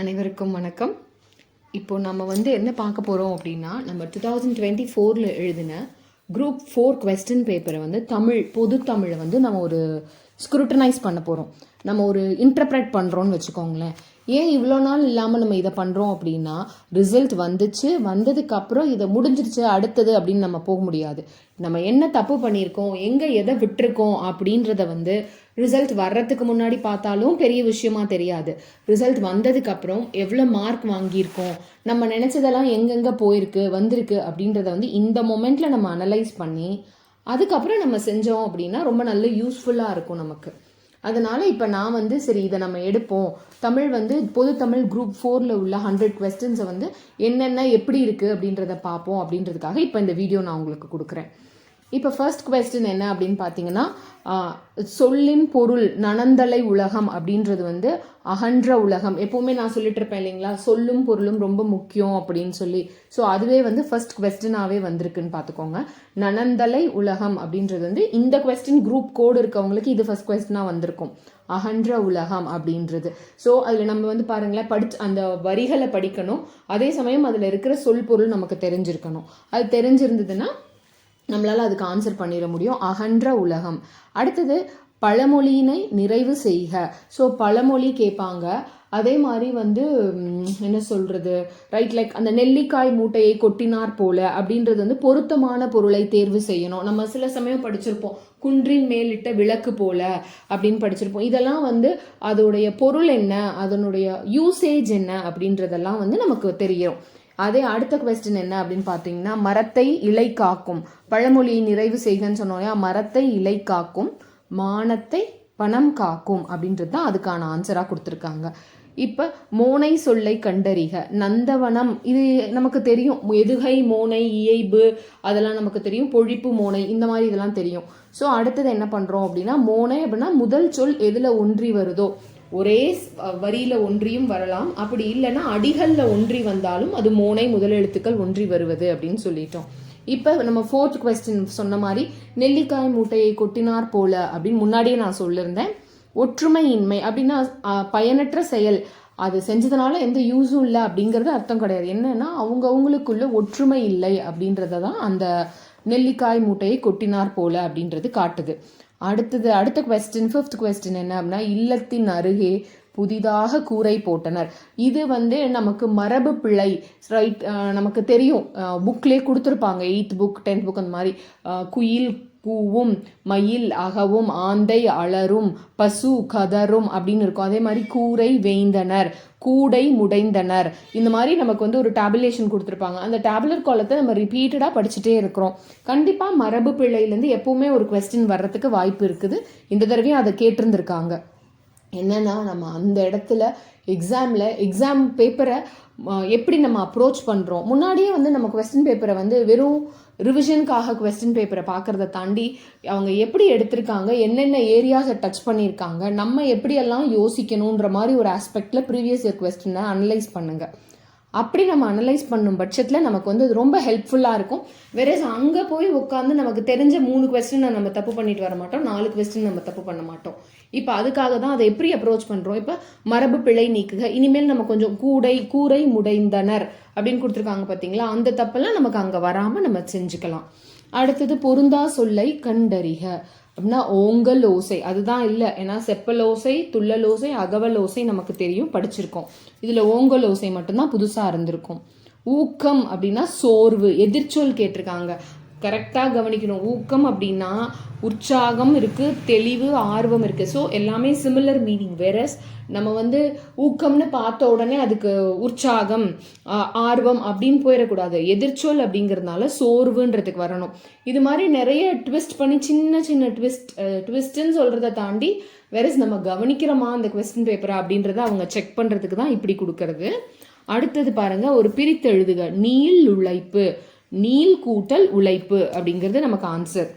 அனைவருக்கும் வணக்கம். இப்போ நம்ம வந்து என்ன பார்க்க போகிறோம் அப்படின்னா நம்ம டூ தௌசண்ட் டுவெண்ட்டி ஃபோரில் எழுதின குரூப் ஃபோர் கொஸ்டின் பேப்பரை வந்து தமிழ் பொது தமிழை வந்து நம்ம ஒரு ஸ்க்ரூட்டனைஸ் பண்ண போகிறோம் நம்ம ஒரு இன்டர்பிரட் பண்ணுறோன்னு வச்சுக்கோங்களேன். ஏன் இவ்வளோ நாள் இல்லாமல் நம்ம இதை பண்ணுறோம் அப்படின்னா ரிசல்ட் வந்துச்சு வந்ததுக்கப்புறம் இதை முடிஞ்சிருச்சு அடுத்தது அப்படின்னு நம்ம போக முடியாது. நம்ம என்ன தப்பு பண்ணியிருக்கோம் எங்கே எதை விட்டுருக்கோம் அப்படின்றத வந்து ரிசல்ட் வர்றதுக்கு முன்னாடி பார்த்தாலும் பெரிய விஷயமா தெரியாது. ரிசல்ட் வந்ததுக்கப்புறம் எவ்வளோ மார்க் வாங்கியிருக்கோம்? நம்ம நினச்சதெல்லாம் எங்கெங்கே போயிருக்கு? வந்திருக்கு அப்படின்றத வந்து இந்த மொமெண்ட்டில் நம்ம அனலைஸ் பண்ணி அதுக்கப்புறம் நம்ம செஞ்சோம் அப்படின்னா ரொம்ப நல்ல யூஸ்ஃபுல்லாக இருக்கும் நமக்கு. அதனால் இப்போ நான் வந்து சரி இதை நம்ம எடுப்போம். தமிழ் வந்து பொது தமிழ் குரூப் ஃபோரில் உள்ள ஹண்ட்ரட் கொஸ்டின்ஸை வந்து என்னென்ன எப்படி இருக்குது அப்படின்றத பார்ப்போம் அப்படின்றதுக்காக இப்போ இந்த வீடியோ நான் உங்களுக்கு கொடுக்குறேன். இப்போ ஃபர்ஸ்ட் கொஸ்டின் என்ன அப்படின்னு பார்த்தீங்கன்னா சொல்லின் பொருள் நனந்தலை உலகம் அப்படின்றது வந்து அகன்ற உலகம். எப்போவுமே நான் சொல்லிட்டு இருப்பேன் இல்லைங்களா? சொல்லும் பொருளும் ரொம்ப முக்கியம் அப்படின்னு சொல்லி. ஸோ அதுவே வந்து ஃபர்ஸ்ட் கொஸ்டினாகவே வந்திருக்குன்னு பார்த்துக்கோங்க நனந்தலை உலகம் அப்படின்றது வந்து இந்த கொஸ்டின் குரூப் கோடு இருக்கவங்களுக்கு இது ஃபர்ஸ்ட் கொஸ்டினாக வந்திருக்கும். அகன்ற உலகம் அப்படின்றது. ஸோ அதில் நம்ம வந்து பாருங்களேன் படிச்சு அந்த வரிகளை படிக்கணும். அதே சமயம் அதில் இருக்கிற சொல் பொருள் நமக்கு தெரிஞ்சிருக்கணும். அது தெரிஞ்சிருந்ததுன்னா நம்மளால் அதுக்கு ஆன்சர் பண்ணிட முடியும். அகன்ற உலகம். அடுத்தது பழமொழியினை நிறைவு செய்க. ஸோ பழமொழி கேட்பாங்க. அதே மாதிரி வந்து என்ன சொல்கிறது ரைட் லைக் அந்த நெல்லிக்காய் மூட்டையை கொட்டினார் போல அப்படின்றது வந்து பொருத்தமான பொருளை தேர்வு செய்யணும். நம்ம சில சமயம் படிச்சிருப்போம். குன்றின் மேலிட்ட விளக்கு போல அப்படின்னு படிச்சிருப்போம். இதெல்லாம் வந்து அதோடைய பொருள் என்ன? அதனுடைய யூசேஜ் என்ன? அப்படின்றதெல்லாம் வந்து நமக்கு தெரியும். அதே அடுத்த கொஸ்டின் என்ன அப்படின்னு பார்த்தீங்கன்னா மரத்தை இலை காக்கும் பழமொழியை நிறைவு செய்கன்னு சொன்னோம் மரத்தை இலை காக்கும் மானத்தை பணம் காக்கும் அப்படின்றது தான் அதுக்கான ஆன்சராக கொடுத்துருக்காங்க. இப்போ மோனை சொல்லை கண்டறிக. நந்தவனம் இது நமக்கு தெரியும். எதுகை மோனை இயைபு அதெல்லாம் நமக்கு தெரியும். பொழிப்பு மோனை இந்த மாதிரி இதெல்லாம் தெரியும். ஸோ அடுத்தது என்ன பண்ணுறோம் அப்படின்னா மோனை அப்படின்னா முதல் சொல் எதில் ஒன்றி வருதோ? ஒரே வரியில ஒன்றியும் வரலாம். அப்படி இல்லைன்னா அடிகளில் ஒன்றி வந்தாலும் அது மோனை முதலெழுத்துக்கள் ஒன்றி வருவது அப்படின்னு சொல்லிட்டோம். இப்போ நம்ம ஃபோர்த் கொஸ்டின் சொன்ன மாதிரி நெல்லிக்காய் மூட்டையை கொட்டினார் போல அப்படின்னு முன்னாடியே நான் சொல்லியிருந்தேன் ஒற்றுமையின்மை அப்படின்னா பயனற்ற செயல். அது செஞ்சதுனால எந்த யூஸும் இல்லை அப்படிங்கிறது அர்த்தம் கிடையாது. என்னன்னா அவங்க அவங்களுக்குள்ள ஒற்றுமை இல்லை அப்படின்றத தான் அந்த நெல்லிக்காய் மூட்டையை கொட்டினார் போல அப்படின்றது காட்டுது. அடுத்தது அடுத்த கொஸ்டின் ஃபிஃப்த் கொஸ்டின் என்ன அப்படின்னா இல்லத்தின் அருகே புதிதாக கூரை போட்டனர். இது வந்து நமக்கு மரபு பிழை ரைட் நமக்கு தெரியும். புக்லேயே கொடுத்துருப்பாங்க எயித் புக் டென்த் புக் அந்த மாதிரி. குயில் கூவும் மயில் அகவும் ஆந்தை அலரும் பசு கதரும் அப்படின்னு இருக்கும். அதே மாதிரி கூரை வேய்ந்தனர் கூடை முடைந்தனர். இந்த மாதிரி நமக்கு வந்து ஒரு டேபுலேஷன் கொடுத்துருப்பாங்க. அந்த டேபுலர் கோலத்தை நம்ம ரிப்பீட்டடாக படிச்சுட்டே இருக்கிறோம். கண்டிப்பாக மரபு பிள்ளையிலேருந்து எப்பவுமே ஒரு கொஸ்டின் வர்றதுக்கு வாய்ப்பு இருக்குது. இந்த தடவையும் அதை கேட்டிருந்திருக்காங்க. என்னென்னா நம்ம அந்த இடத்துல எக்ஸாமில் எக்ஸாம் பேப்பரை எப்படி நம்ம அப்ரோச் பண்ணுறோம் முன்னாடியே வந்து நம்ம கொஸ்டின் பேப்பரை வந்து வெறும் ரிவிஷனுக்காக கொஸ்டின் பேப்பரை பார்க்குறத தாண்டி அவங்க எப்படி எடுத்திருக்காங்க என்னென்ன ஏரியாஸை டச் பண்ணியிருக்காங்க நம்ம எப்படியெல்லாம் யோசிக்கணுன்ற மாதிரி ஒரு ஆஸ்பெக்டில் ப்ரீவியஸ் இயர் கொஸ்டினை அனலைஸ் பண்ணுங்கள் அப்படி நம்ம அனலைஸ் பண்ணும் பட்சத்தில் நமக்கு வந்து அது ரொம்ப ஹெல்ப்ஃபுல்லாக இருக்கும். வேறஸ் அங்கே போய் உட்காந்து நமக்கு தெரிஞ்ச மூணு கொஸ்டினை நம்ம தப்பு பண்ணிட்டு வர மாட்டோம். நாலு கொஸ்டின் நம்ம தப்பு பண்ண மாட்டோம். இப்போ அதுக்காக தான் அதை எப்படி அப்ரோச் பண்ணுறோம் இப்போ மரபு பிழை நீக்குக. இனிமேல் நம்ம கொஞ்சம் கூடை கூரை முடைந்தனர் அப்படின்னு கொடுத்துருக்காங்க பார்த்தீங்களா அந்த தப்பெல்லாம் நமக்கு அங்கே வராமல் நம்ம செஞ்சுக்கலாம். அடுத்தது பொருந்தா சொல்லை கண்டறிக. அப்படின்னா ஓங்கல் ஓசை அதுதான் இல்லை. ஏன்னா செப்பல் ஓசை துள்ளல் ஓசை அகவல் ஓசை நமக்கு தெரியும் படிச்சிருக்கோம். இதில் ஓங்கல் ஓசை மட்டும்தான் புதுசாக இருந்திருக்கும். ஊக்கம் அப்படின்னா சோர்வு எதிர்ச்சொல் கேட்டிருக்காங்க. கரெக்டாக கவனிக்கணும். ஊக்கம் அப்படின்னா உற்சாகம் இருக்குது தெளிவு ஆர்வம் இருக்குது ஸோ எல்லாமே சிமிலர் மீனிங் வேறஸ் நம்ம வந்து ஊக்கம்னு பார்த்த உடனே அதுக்கு உற்சாகம் ஆர்வம் அப்படின்னு போயிடக்கூடாது. எதிர்ச்சொல் அப்படிங்கிறதுனால சோர்வுன்றதுக்கு வரணும். இது மாதிரி நிறைய ட்விஸ்ட் பண்ணி சின்ன சின்ன ட்விஸ்ட் ட்விஸ்ட்டுன்னு சொல்கிறத தாண்டி வேறஸ் நம்ம கவனிக்கிறோமா அந்த கொஸ்டின் பேப்பரை அப்படின்றத அவங்க செக் பண்ணுறதுக்கு தான் இப்படி கொடுக்கறது. அடுத்தது பாருங்கள் ஒரு பிரித்தெழுதுக. நீள் உழைப்பு நீள் கூட்டல் உழைப்பு அப்படிங்கிறது நமக்கு ஆன்சர்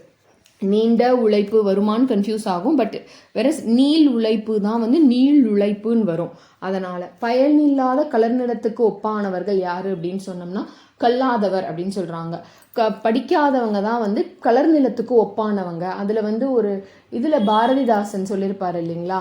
நீண்ட உழைப்பு வருமான்னு கன்ஃபியூஸ் ஆகும் பட் வேற நீள் உழைப்பு தான் வந்து நீள் உழைப்புன்னு வரும். அதனால் பயனில்லாத கலர் நிலத்துக்கு ஒப்பானவர்கள் யார் அப்படின்னு சொன்னோம்னா கல்லாதவர் அப்படின்னு சொல்கிறாங்க க படிக்காதவங்க தான் வந்து கலர் நிலத்துக்கு ஒப்பானவங்க. அதில் வந்து ஒரு இதில் பாரதிதாசன் சொல்லியிருப்பார் இல்லைங்களா?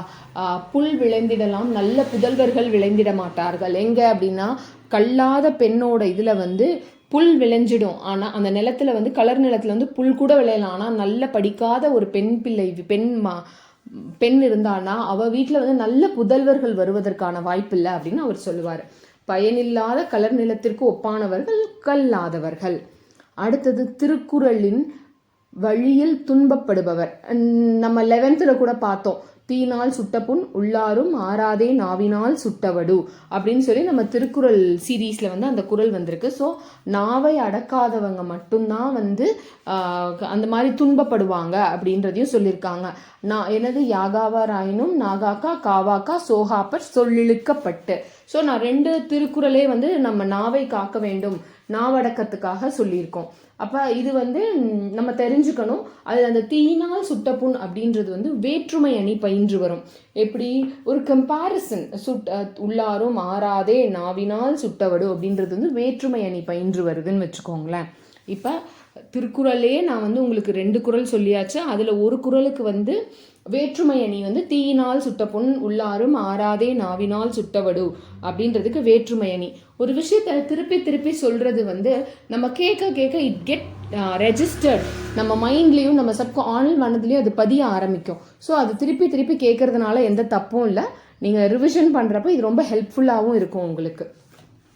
புல் விளைந்திடலாம் நல்ல புதல்வர்கள் விளைந்திட மாட்டார்கள். எங்கே அப்படின்னா கல்லாத பெண்ணோட இதில் வந்து புல் விளைஞ்சிடும். ஆனால் அந்த நிலத்தில் வந்து கலர் நிலத்தில் வந்து புல் கூட விளையலாம் ஆனால் நல்ல படிக்காத ஒரு பெண் பிள்ளை பெண் மா பெண் இருந்தானா அவ வீட்டில் வந்து நல்ல புதல்வர்கள் வருவதற்கான வாய்ப்பில்லை அப்படின்னு அவர் சொல்லுவார். பயனில்லாத கலர் நிலத்திற்கு ஒப்பானவர்கள் கல்லாதவர்கள். அடுத்தது திருக்குறளின் வழியில் துன்பப்படுபவர். நம்ம லெவன்த்தில் கூட பார்த்தோம். தீனால் சுட்ட புண் உள்ளாரும் ஆறாதே நாவினால் சுட்டவடு அப்படின்னு சொல்லி நம்ம திருக்குறள் சீரீஸில் வந்து அந்த குறள் வந்திருக்கு. ஸோ நாவை அடக்காதவங்க மட்டும்தான் வந்து அந்த மாதிரி துன்பப்படுவாங்க அப்படின்றதையும் சொல்லியிருக்காங்க. நான் எனது யாகாவாராயினும் நாகாக்கா காவாக்கா சோகாப்பர் சொல்லிழுக்கப்பட்டு. ஸோ நான் ரெண்டு திருக்குறளே வந்து நம்ம நாவை காக்க வேண்டும். நாவடக்கத்துக்காக சொல்லியிருக்கோம். அப்போ இது வந்து நம்ம தெரிஞ்சுக்கணும். அது அந்த தீயினால் சுட்ட புண் அப்படின்றது வந்து வேற்றுமை அணி பயின்று வரும். எப்படி? ஒரு கம்பேரிசன் சுட் உள்ளாரும் ஆறாதே நாவினால் சுட்டவடு அப்படின்றது வந்து வேற்றுமை அணி பயின்று வருதுன்னு வச்சுக்கோங்களேன். இப்போ திருக்குறளே நான் வந்து உங்களுக்கு ரெண்டு குறள் சொல்லியாச்சு. அதில் ஒரு குறளுக்கு வந்து வேற்றுமை அணி வந்து தீயினால் சுட்ட பொன் உள்ளாரும் ஆறாதே நாவினால் சுட்டவடு அப்படின்றதுக்கு வேற்றுமை அணி. ஒரு விஷயத்த திருப்பி திருப்பி சொல்கிறது வந்து நம்ம கேட்க கேட்க இட் கெட் ரெஜிஸ்டர்ட் நம்ம மைண்ட்லேயும் நம்ம சப்கோ ஆனல் மனதுலேயும் அது பதிய ஆரம்பிக்கும். ஸோ அது திருப்பி திருப்பி கேட்குறதுனால எந்த தப்பும் இல்லை. நீங்கள் ரிவிஷன் பண்ணுறப்ப இது ரொம்ப ஹெல்ப்ஃபுல்லாகவும் இருக்கும் உங்களுக்கு.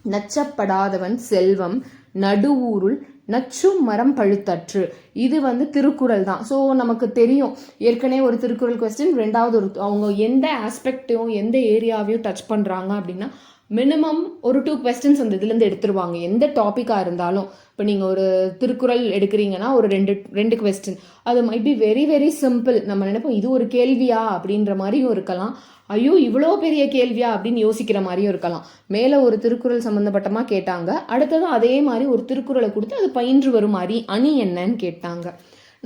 நச்சப்படாதவன் செல்வம் நடுவூருள் நச்சும் மரம் பழுத்தற்று. இது வந்து திருக்குறள் தான். ஸோ நமக்கு தெரியும். ஏற்கனவே ஒரு திருக்குறள் கொஸ்டின் ரெண்டாவது ஒரு அவங்க எந்த ஆஸ்பெக்டையும் எந்த ஏரியாவையும் டச் பண்ணுறாங்க அப்படின்னா மினிமம் ஒரு டூ கொஸ்டின்ஸ் அந்த இதுலேருந்து எடுத்துருவாங்க. எந்த டாப்பிக்காக இருந்தாலும். இப்போ நீங்கள் ஒரு திருக்குறள் எடுக்கிறீங்கன்னா ஒரு ரெண்டு ரெண்டு கொஸ்டின் அது might be very very simple நம்ம நினைப்போம் இது ஒரு கேள்வியா அப்படின்ற மாதிரியும் இருக்கலாம். ஐயோ இவ்வளோ பெரிய கேள்வியா? அப்படின்னு யோசிக்கிற மாதிரியும் இருக்கலாம். மேலே ஒரு திருக்குறள் சம்மந்தப்பட்டமாக கேட்டாங்க. அடுத்ததும் அதே மாதிரி ஒரு திருக்குறளை கொடுத்து அது பயின்று வரும் மாதிரி அணி என்னன்னு கேட்டாங்க.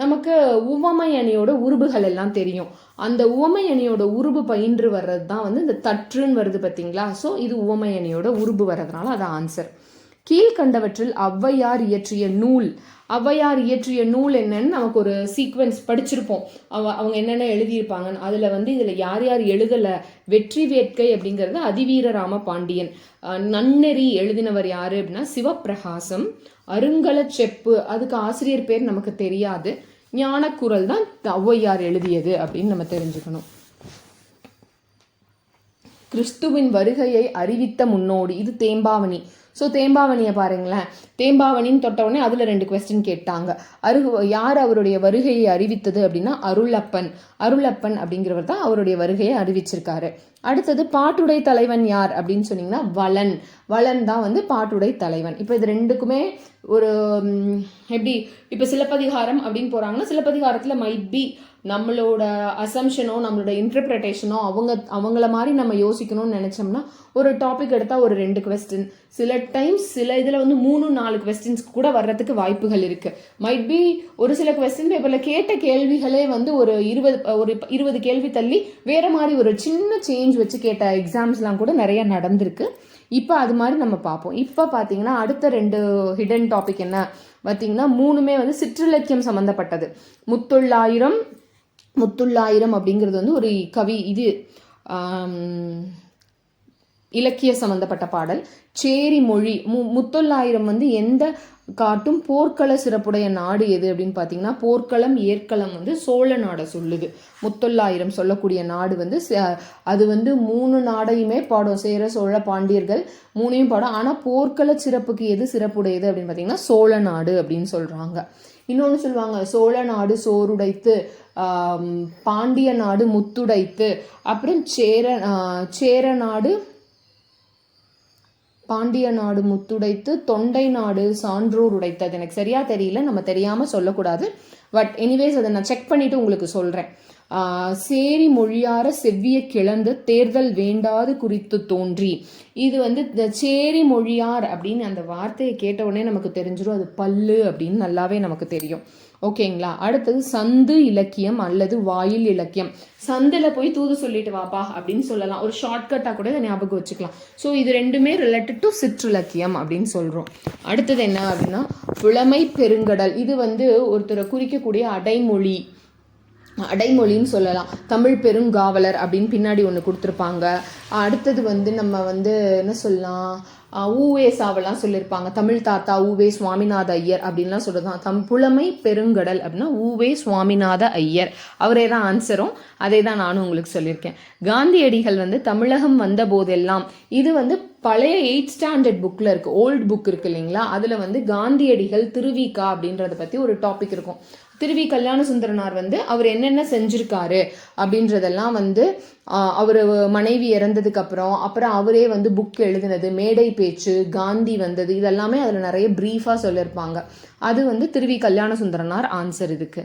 நமக்கு உவமை அணியோட உருபுகள் எல்லாம் தெரியும். அந்த உவமை அணியோட உருபு பயின்று வர்றது தான் வந்து இந்த தற்றுன்னு வருது பார்த்தீங்களா ஸோ இது உவமை அணியோட உருபு வர்றதுனால அது ஆன்சர் கீழ்கண்டவற்றில் ஔவையார் இயற்றிய நூல். ஔவையார் இயற்றிய நூல் என்னன்னு நமக்கு ஒரு சீக்வன்ஸ் படிச்சிருப்போம். அவ அவங்க என்னென்ன எழுதியிருப்பாங்கன்னு. அதில் வந்து இதில் யார் யார் எழுதலை? வெற்றி வேட்கை அப்படிங்கிறது அதிவீர ராம பாண்டியன். அஹ் நன்னெறி எழுதினவர் யாரு அப்படின்னா சிவப்பிரகாசம். அருங்கல செப்பு அதுக்கு ஆசிரியர் பேர் நமக்கு தெரியாது. ஞானக்குரல் தான் ஔவையார் எழுதியது அப்படின்னு நம்ம தெரிஞ்சுக்கணும். கிறிஸ்துவின் வருகையை அறிவித்த முன்னோடி இது தேம்பாவணி. ஸோ தேம்பாவணியை பாருங்களேன். தேம்பாவணின்னு தொட்ட உடனே அதில் ரெண்டு கொஸ்டின் கேட்டாங்க. அருகு யார் அவருடைய வருகையை அறிவித்தது அப்படின்னா அருளப்பன். அருளப்பன் அப்படிங்கிறவர் தான் அவருடைய வருகையை அறிவிச்சிருக்காரு. அடுத்தது பாட்டுடை தலைவன் யார் அப்படின்னு சொன்னீங்கன்னா வளன். வளன் தான் வந்து பாட்டுடை தலைவன். இப்போ இது ரெண்டுக்குமே ஒரு எப்படி இப்போ சிலப்பதிகாரம் அப்படின்னு போகிறாங்கன்னா சிலப்பதிகாரத்தில் மைட் பி நம்மளோட அசம்ஷனோ நம்மளோட இன்டர்பிரட்டேஷனோ அவங்க அவங்கள மாதிரி நம்ம யோசிக்கணும்னு நினச்சோம்னா ஒரு டாபிக் எடுத்தால் ஒரு ரெண்டு கொஸ்டின் சில டைம்ஸ் சில இதில் வந்து மூணு நாலு கொஸ்டின்ஸ் கூட வர்றதுக்கு வாய்ப்புகள் இருக்குது மைட் பி ஒரு சில கொஸ்டின் பேப்பரில் கேட்ட கேள்விகளே வந்து ஒரு இருபது ஒரு இருபது கேள்வி தள்ளி வேறு மாதிரி ஒரு சின்ன சேஞ்ச் வச்சு கேட்ட எக்ஸாம்ஸ்லாம் கூட நிறைய நடந்திருக்கு. இப்போ அது மாதிரி நம்ம பார்ப்போம். இப்போ பார்த்தீங்கன்னா அடுத்த ரெண்டு ஹிடன் டாபிக் என்ன? பார்த்தீங்கன்னா மூணுமே வந்து சிற்றிலக்கியம் சம்மந்தப்பட்டது முத்தொள்ளாயிரம் முத்துள்ளாயிரம் அப்படிங்கிறது வந்து ஒரு கவி இது இலக்கிய சம்பந்தப்பட்ட பாடல். சேரி மொழி மு முத்தொள்ளாயிரம் வந்து எந்த காட்டும் போர்க்கள சிறப்புடைய நாடு எது அப்படின்னு பார்த்தீங்கன்னா போர்க்களம் ஏற்களம் வந்து சோழ நாடை சொல்லுது. முத்தொள்ளாயிரம் சொல்லக்கூடிய நாடு வந்து அது வந்து மூணு நாடையுமே பாடும். சேர சோழ பாண்டியர்கள் மூணையும் பாடும். ஆனால் போர்க்கள சிறப்புக்கு எது சிறப்புடையது அப்படின்னு பார்த்தீங்கன்னா சோழ நாடு அப்படின்னு சொல்கிறாங்க இன்னொன்று சொல்லுவாங்க சோழ நாடு சோறுடைத்து பாண்டிய நாடு முத்துடைத்து அப்புறம் சேர சேர நாடு பாண்டிய நாடு முத்துடைத்து தொண்டை நாடு சான்றோர் உடைத்தது. எனக்கு சரியாக தெரியல நம்ம தெரியாமல் சொல்லக்கூடாது. பட் எனிவேஸ் அதை நான் செக் பண்ணிவிட்டு உங்களுக்கு சொல்கிறேன் சேரி மொழியார செவ்விய கிளந்து தேர்தல் வேண்டாது குறித்து தோன்றி. இது வந்து இந்த சேரி மொழியார் அப்படின்னு அந்த வார்த்தையை கேட்ட உடனே நமக்கு தெரிஞ்சிடும் அது பல்லு அப்படின்னு நல்லாவே நமக்கு தெரியும். ஓகேங்களா? அடுத்தது சந்து இலக்கியம் அல்லது வாயில் இலக்கியம். சந்தில் போய் தூது சொல்லிட்டு வாப்பா அப்படின்னு சொல்லலாம். ஒரு ஷார்ட்கட்டாக கூட இதை ஞாபகம் வச்சுக்கலாம். ஸோ இது ரெண்டுமே ரிலேட்டட் டு சிற்றிலக்கியம் அப்படின்னு சொல்கிறோம் அடுத்தது என்ன அப்படின்னா புலமை பெருங்கடல். இது வந்து ஒருத்தரை குறிக்கக்கூடிய அடைமொழி. அடைமொழின்னு சொல்லலாம். தமிழ் பெருங்காவலர் அப்படின்னு பின்னாடி ஒன்று கொடுத்துருப்பாங்க. அடுத்தது வந்து நம்ம வந்து என்ன சொல்லலாம்? ஊவே சாவெல்லாம் சொல்லியிருப்பாங்க தமிழ் தாத்தா ஊவே சுவாமிநாத ஐயர் அப்படின்லாம் சொல்கிறது தம் புலமை பெருங்கடல் அப்படின்னா ஊவே சுவாமிநாத ஐயர். அவரே தான் ஆன்சரும் அதே தான் நானும் உங்களுக்கு சொல்லியிருக்கேன். காந்தியடிகள் வந்து தமிழகம் வந்த போதெல்லாம் இது வந்து பழைய எயிட் ஸ்டாண்டர்ட் புக்கில் இருக்குது ஓல்டு புக் இருக்கு இல்லைங்களா? அதில் வந்து காந்தியடிகள் திருவிக்கா அப்படின்றத பற்றி ஒரு டாபிக் இருக்கும். திருவி கல்யாண சுந்தரனார் வந்து அவர் என்னென்ன செஞ்சுருக்காரு அப்படின்றதெல்லாம் வந்து அவர் மனைவி இறந்ததுக்கு அப்புறம் அப்புறம் அவரே வந்து புக் எழுதினது மேடை பேச்சு காந்தி வந்தது இதெல்லாமே அதில் நிறைய ப்ரீஃபாக சொல்லியிருப்பாங்க. அது வந்து திருவி கல்யாண சுந்தரனார் ஆன்சர் இதுக்கு.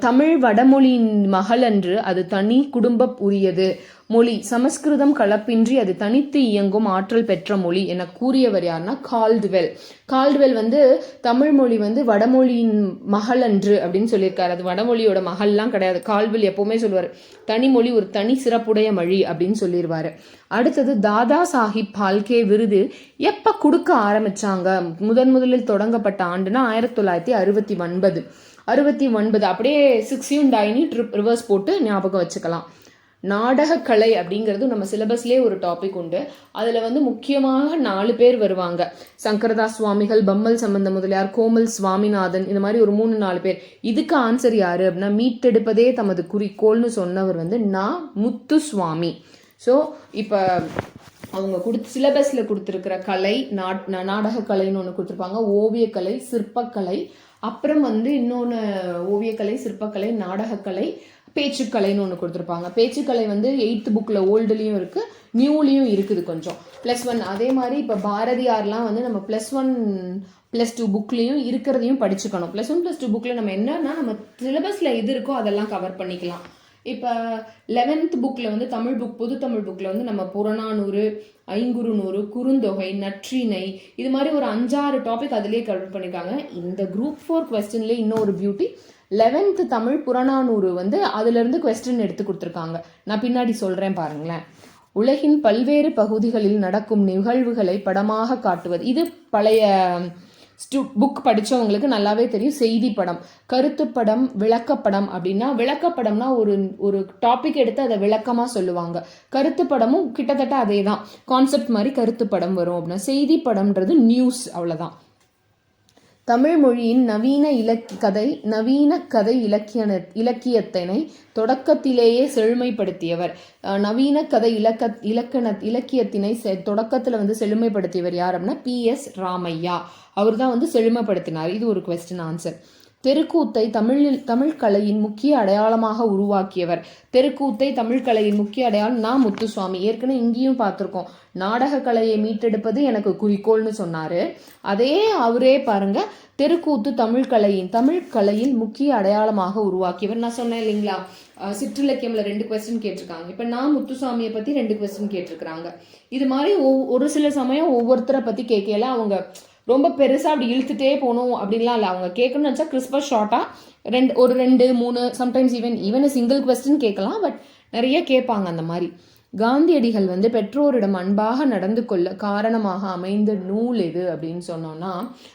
தமிழ் வடமொழியின் மகள் அன்று அது தனி குடும்ப உரியது மொழி. சமஸ்கிருதம் கலப்பின்றி அது தனித்து இயங்கும் ஆற்றல் பெற்ற மொழி என கூறியவர் யாருன்னா கால்டுவெல். கால்டுவெல் வந்து தமிழ் மொழி வந்து வடமொழியின் மகள் அன்று அப்படின்னு சொல்லியிருக்காரு. அது வடமொழியோட மகள்லாம் கிடையாது. கால்வெல் எப்பவுமே சொல்லுவார். தனிமொழி ஒரு தனி சிறப்புடைய மொழி அப்படின்னு சொல்லிடுவார் அடுத்தது தாதா சாஹிப் பால்கே விருது எப்போ கொடுக்க ஆரம்பிச்சாங்க? முதன் முதலில் தொடங்கப்பட்ட ஆண்டுனா ஆயிரத்தி தொள்ளாயிரத்தி அறுபத்தி ஒன்பது. அறுபத்தி ஒன்பது. அப்படியே சிக்ஸையும் டைனி ட்ரிப் ரிவர்ஸ் போட்டு ஞாபகம் வச்சுக்கலாம். நாடகக்கலை அப்படிங்கிறது நம்ம சிலபஸ்லேயே ஒரு டாபிக் உண்டு. அதில் வந்து முக்கியமாக நாலு பேர் வருவாங்க. சங்கரதாஸ் சுவாமிகள் பம்மல் சம்பந்த முதலியார் கோமல் சுவாமிநாதன் இந்த மாதிரி ஒரு மூணு நாலு பேர். இதுக்கு ஆன்சர் யாரு அப்படின்னா மீட்டெடுப்பதே தமது குறிக்கோள்னு சொன்னவர் வந்து நான் முத்து சுவாமி ஸோ இப்போ அவங்க கொடுத்து சிலபஸில் கொடுத்துருக்கிற கலை நாட் நாடகக்கலைன்னு ஒன்று கொடுத்துருப்பாங்க. ஓவியக்கலை சிற்பக்கலை அப்புறம் வந்து இன்னொன்று ஓவியக்கலை சிற்பக்கலை நாடகக்கலை பேச்சுக்கலைன்னு ஒன்று கொடுத்துருப்பாங்க. பேச்சுக்கலை வந்து எயித்து புக்கில் ஓல்டுலேயும் இருக்குது நியூலேயும் இருக்குது கொஞ்சம். ப்ளஸ் ஒன் அதே மாதிரி இப்போ பாரதியார்லாம் வந்து நம்ம ப்ளஸ் ஒன் ப்ளஸ் டூ புக்லேயும் இருக்கிறதையும் படிச்சுக்கணும். ப்ளஸ் ஒன் ப்ளஸ் டூ புக்கில் நம்ம என்னன்னா நம்ம சிலபஸில் எது இருக்கோ அதெல்லாம் கவர் பண்ணிக்கலாம். இப்போ லெவன்த் புக்கில் வந்து தமிழ் புக் புது தமிழ் புக்கில் வந்து நம்ம புறநானூறு ஐங்குறுநூறு குறுந்தொகை நற்றிணை இது மாதிரி ஒரு அஞ்சாறு டாபிக் அதிலே கவர் பண்ணியிருக்காங்க இந்த குரூப் ஃபோர் கொஸ்டின்லேயே இன்னொரு பியூட்டி லெவன்த்து தமிழ் புறநானூறு வந்து அதுலேருந்து கொஸ்டின் எடுத்து கொடுத்துருக்காங்க. நான் பின்னாடி சொல்கிறேன் பாருங்களேன். உலகின் பல்வேறு பகுதிகளில் நடக்கும் நிகழ்வுகளை படமாக காட்டுவது. இது பழைய ஸ்டு புக் படித்தவங்களுக்கு நல்லாவே தெரியும். செய்தி படம். கருத்துப்படம் விளக்கப்படம் அப்படின்னா விளக்கப்படம்னா ஒரு ஒரு டாபிக் எடுத்து அதை விளக்கமாக சொல்லுவாங்க. கருத்துப்படமும் கிட்டத்தட்ட அதே தான் கான்செப்ட் மாதிரி கருத்துப்படம் வரும் அப்படின்னா செய்தி படம்ன்றது நியூஸ் அவ்வளோதான் தமிழ் மொழியின் நவீன இலக் கதை நவீன கதை இலக்கியன இலக்கியத்தினை தொடக்கத்திலேயே செழுமைப்படுத்தியவர். நவீன கதை இலக்க இலக்கண இலக்கியத்தினை செ தொடக்கத்தில் வந்து செழுமைப்படுத்தியவர் யார் அப்படின்னா பி எஸ் ராமையா. அவர் தான் வந்து செழுமைப்படுத்தினார். இது ஒரு கொஸ்டின் ஆன்சர் தெருக்கூத்தை தமிழில் தமிழ் கலையின் முக்கிய அடையாளமாக உருவாக்கியவர். தெருக்கூத்தை தமிழ் கலையின் முக்கிய அடையாளம் நான் முத்துசுவாமி. ஏற்கனவே இங்கேயும் பார்த்துருக்கோம். நாடக கலையை மீட்டெடுப்பது எனக்கு குறிக்கோள்னு சொன்னாரு. அதே அவரே பாருங்க தெருக்கூத்து தமிழ் கலையின் தமிழ் கலையின் முக்கிய அடையாளமாக உருவாக்கியவர். நான் சொன்னேன் இல்லைங்களா? சிற்றிலக்கியமில் சிற்றிலக்கியம்ல ரெண்டு கொஸ்டின் கேட்டிருக்காங்க. இப்போ நான் முத்துசாமியை பத்தி ரெண்டு கொஸ்டின் கேட்டிருக்கிறாங்க. இது மாதிரி ஒவ்- ஒரு சில சமயம் ஒவ்வொருத்தரை பத்தி கேட்கல அவங்க ரொம்ப பெருசாக அப்படி இழுத்துட்டே போகணும் அப்படின்லாம் இல்லை. அவங்க கேட்கணும்னு நினச்சா கிறிஸ்மஸ் ஷார்ட்டாக ரெண்டு ஒரு ரெண்டு மூணு sometimes even even single question கேட்கலாம் பட் நிறைய கேட்பாங்க அந்த மாதிரி. காந்தியடிகள் வந்து பெற்றோரிடம் அன்பாக நடந்து கொள்ள காரணமாக அமைந்த நூல் எது அப்படின்னு சொன்னோம்னா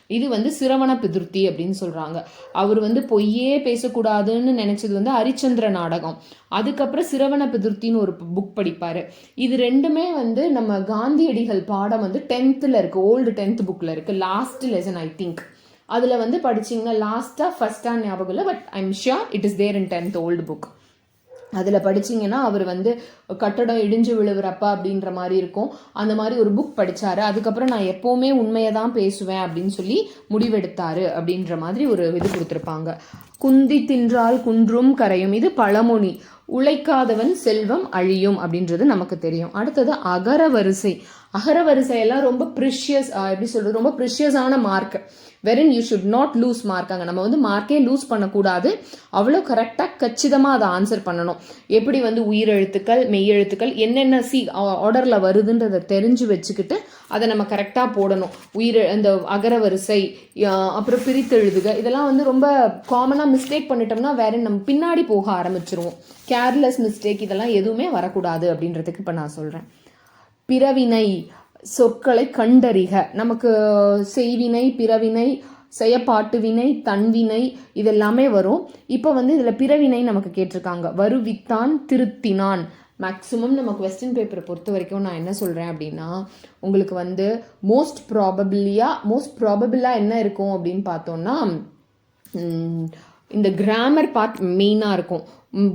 இது வந்து சிரவண பிதுர்த்தி அப்படின்னு சொல்றாங்க. அவர் வந்து பொய்யே பேசக்கூடாதுன்னு நினைச்சது வந்து ஹரிச்சந்திர நாடகம். அதுக்கப்புறம் சிரவண பிதுர்த்தின்னு ஒரு புக் படிப்பாரு. இது ரெண்டுமே வந்து நம்ம காந்தியடிகள் பாடம் வந்து டென்த்தில் இருக்கு ஓல்டு டென்த் புக்கில் இருக்கு லாஸ்ட் லெசன் ஐ திங்க் அதில் வந்து படிச்சீங்க லாஸ்ட்டாக ஃபஸ்ட்டாக ஞாபகம் இல்லை but I'm sure it is there in tenth old book அதில் படிச்சீங்கன்னா அவர் வந்து கட்டடம் இடிஞ்சு விழுவுறப்ப அப்படின்ற மாதிரி இருக்கும். அந்த மாதிரி ஒரு புக் படித்தார் அதுக்கப்புறம் நான் எப்போவுமே உண்மையை தான் பேசுவேன் அப்படின்னு சொல்லி முடிவெடுத்தாரு அப்படின்ற மாதிரி ஒரு இது கொடுத்துருப்பாங்க. குந்தி தின்றால் குன்றும் கரையும். இது பழமொழி. உழைக்காதவன் செல்வம் அழியும் அப்படின்றது நமக்கு தெரியும். அடுத்தது அகர வரிசை அகர வரிசையெல்லாம் ரொம்ப ப்ரிஷியஸ் எப்படி சொல்கிறது ரொம்ப ப்ரிஷியஸான mark wherein you should not lose mark அங்கே. நம்ம வந்து மார்க்கே லூஸ் பண்ணக்கூடாது. அவ்வளோ கரெக்டாக கச்சிதமாக அதை ஆன்சர் பண்ணணும். எப்படி வந்து உயிரெழுத்துக்கள் மெய்யெழுத்துக்கள் என்னென்ன சி ஆர்டரில் வருதுன்றதை தெரிஞ்சு வச்சுக்கிட்டு அதை நம்ம கரெக்டாக போடணும். உயிர் அந்த அகர வரிசை அப்புறம் பிரித்தெழுதுக இதெல்லாம் வந்து ரொம்ப காமனாக மிஸ்டேக் பண்ணிட்டோம்னா வேற நம்ம பின்னாடி போக ஆரம்பிச்சிருவோம். கேர்லெஸ் மிஸ்டேக் இதெல்லாம் எதுவுமே வரக்கூடாது அப்படின்றதுக்கு இப்போ நான் சொல்கிறேன் பிறவினை சொற்களை கண்டறிக. நமக்கு செய்வினை பிறவினை செயப்பாட்டு வினை தன்வினை இதெல்லாமே வரும். இப்போ வந்து இதில் பிறவினை நமக்கு கேட்டிருக்காங்க. வருவித்தான் திருத்தினான். மேக்ஸிமம் நம்ம கொஸ்டின் பேப்பரை பொறுத்த வரைக்கும் நான் என்ன சொல்கிறேன் அப்படின்னா உங்களுக்கு வந்து மோஸ்ட் ப்ராபபிளியாக மோஸ்ட் ப்ராபபிளாக என்ன இருக்கும் அப்படின்னு பார்த்தோன்னா இந்த கிராமர் பார்ட் மெயினாக இருக்கும்.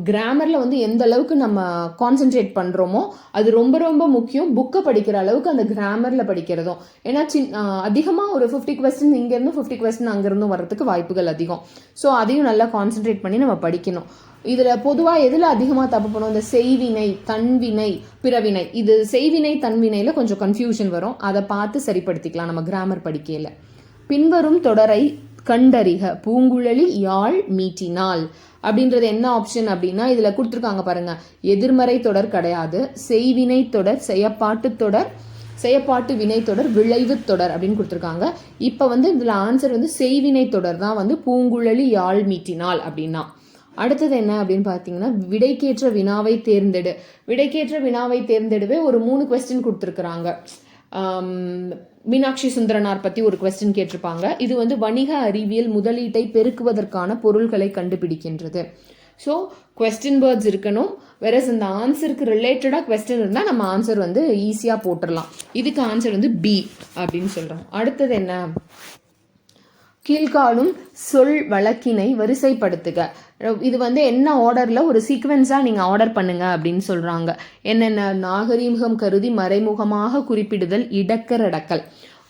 கிராமரில் வந்து எந்த அளவுக்கு நம்ம கான்சென்ட்ரேட் பண்ணுறோமோ அது ரொம்ப ரொம்ப முக்கியம். புக்கை படிக்கிற அளவுக்கு அந்த கிராமரில் படிக்கிறதும். ஏன்னா சின் அதிகமாக ஒரு ஃபிஃப்டி கொஸ்டின் இங்கேருந்து ஃபிஃப்டி கொஸ்டின் அங்கேருந்தும் வர்றதுக்கு வாய்ப்புகள் அதிகம். ஸோ அதையும் நல்லா கான்சென்ட்ரேட் பண்ணி நம்ம படிக்கணும். இதில் பொதுவாக எதில் அதிகமாக தப்பு பண்ணுவோம் இந்த செய்வினை தன்வினை பிறவினை. இது செய்வினை தன்வினையில் கொஞ்சம் கன்ஃபியூஷன் வரும். அதை பார்த்து சரிப்படுத்திக்கலாம் நம்ம கிராமர் படிக்கையில். பின்வரும் தொடரை கண்டறிக பூங்குழலி யாழ் மீட்டினாள் அப்படின்றது என்ன ஆப்ஷன் அப்படின்னா இதில் கொடுத்துருக்காங்க பாருங்க. எதிர்மறை தொடர் கிடையாது. செய்வினை தொடர் செயப்பாட்டு தொடர் செயப்பாட்டு வினை தொடர் விளைவு தொடர் அப்படின்னு கொடுத்துருக்காங்க. இப்போ வந்து இதில் ஆன்சர் வந்து செய்வினை தொடர் தான் வந்து பூங்குழலி யாழ் மீட்டினாள் அப்படின்னா. அடுத்தது என்ன அப்படின்னு பார்த்தீங்கன்னா விடைக்கேற்ற வினாவை தேர்ந்தெடு. விடைக்கேற்ற வினாவை தேர்ந்தெடுவே ஒரு மூணு கொஸ்டின் கொடுத்துருக்குறாங்க. மீனாட்சி சுந்தரனார் பற்றி ஒரு கொஸ்டின் கேட்டிருப்பாங்க. இது வந்து வணிக அறிவியல் முதலீட்டை பெருக்குவதற்கான பொருள்களை கண்டுபிடிக்கின்றது. ஸோ கொஸ்டின் வேர்ட்ஸ் இருக்கணும். வெரஸ் இந்த ஆன்சருக்கு ரிலேட்டடாக கொஸ்டின் இருந்தால் நம்ம ஆன்சர் வந்து ஈஸியாக போட்டுடலாம் இதுக்கு ஆன்சர் வந்து பி அப்படின்னு சொல்கிறோம் அடுத்தது என்ன? கீழ்காலும் சொல் வழக்கினை வரிசைப்படுத்துக. இது வந்து என்ன ஆர்டரில் ஒரு சீக்வென்ஸாக நீங்கள் ஆர்டர் பண்ணுங்க அப்படின்னு சொல்கிறாங்க என்னென்ன? நாகரீகம் கருதி மறைமுகமாக குறிப்பிடுதல் இடக்கரடக்கல்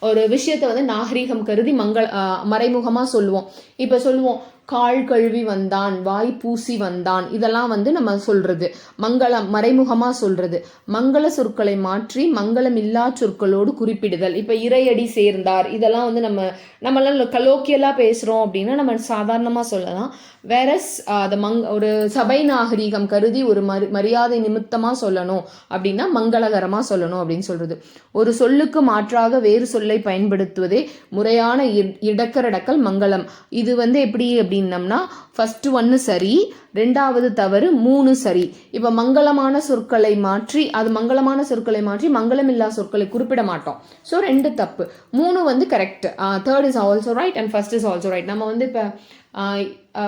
ஒரு விஷயத்தை வந்து நாகரீகம் கருதி மங்கள மறைமுகமாக சொல்லுவோம். இப்போ சொல்லுவோம் கால் கழுவி வந்தான் வாய் பூசி வந்தான். இதெல்லாம் வந்து நம்ம சொல்றது. மங்களம் மறைமுகமாக சொல்றது. மங்கள சொற்களை மாற்றி மங்களம் இல்லா சொற்களோடு குறிப்பிடுதல். இப்போ இறையடி சேர்ந்தார். இதெல்லாம் வந்து நம்ம நம்மளாம் கலோக்கியலாக பேசுகிறோம் அப்படின்னா நம்ம சாதாரணமாக சொல்லலாம். வேற அதை மங் ஒரு சபை நாகரீகம் கருதி ஒரு மரி மரியாதை நிமித்தமாக சொல்லணும் அப்படின்னா மங்களகரமாக சொல்லணும் அப்படின்னு சொல்றது. ஒரு சொல்லுக்கு மாற்றாக வேறு சொல்லை பயன்படுத்துவதே முறையான இ- இடக்கரடக்கல் மங்களம். இது வந்து எப்படி அப்படின்னம்னா ஃபர்ஸ்ட் ஒன்று சரி ரெண்டாவது தவறு மூணு சரி. இப்போ மங்களமான சொற்களை மாற்றி அது மங்களமான சொற்களை மாற்றி மங்களமில்லா சொற்களை குறிப்பிட மாட்டோம். ஸோ ரெண்டு தப்பு. மூணு வந்து correct third is also right and first is also right நம்ம வந்து இப்போ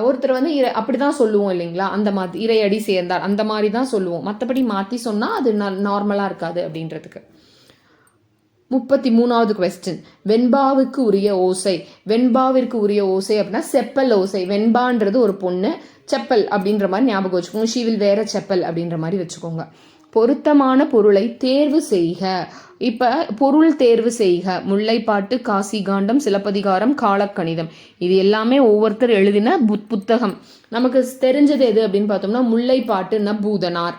ஒருத்தர் வந்து இரை அப்படி தான் சொல்லுவோம் இல்லைங்களா? அந்த மாதிரி இறையடி சேர்ந்தார் அந்த மாதிரி தான் சொல்லுவோம். மற்றபடி மாற்றி சொன்னால் அது நார்மலாக இருக்காது அப்படின்றதுக்கு. முப்பத்தி மூணாவது கொஸ்டின் வெண்பாவுக்கு உரிய ஓசை. வெண்பாவிற்கு உரிய ஓசை அப்படின்னா செப்பல் ஓசை. வெண்பான்றது ஒரு பொண்ணு செப்பல் அப்படின்ற மாதிரி ஞாபகம் வச்சுக்கோங்க. ஷீவில் வேற செப்பல் அப்படின்ற மாதிரி வச்சுக்கோங்க. பொருத்தமான பொருளை தேர்வு செய்க. இப்போ பொருள் தேர்வு செய்க. முல்லைப்பாட்டு காசிகாண்டம் சிலப்பதிகாரம் காலக்கணிதம். இது எல்லாமே ஒவ்வொருத்தர் எழுதின புத் புத்தகம். நமக்கு தெரிஞ்சது எது அப்படின்னு பார்த்தோம்னா முல்லைப்பாட்டுன்னா பூதனார்.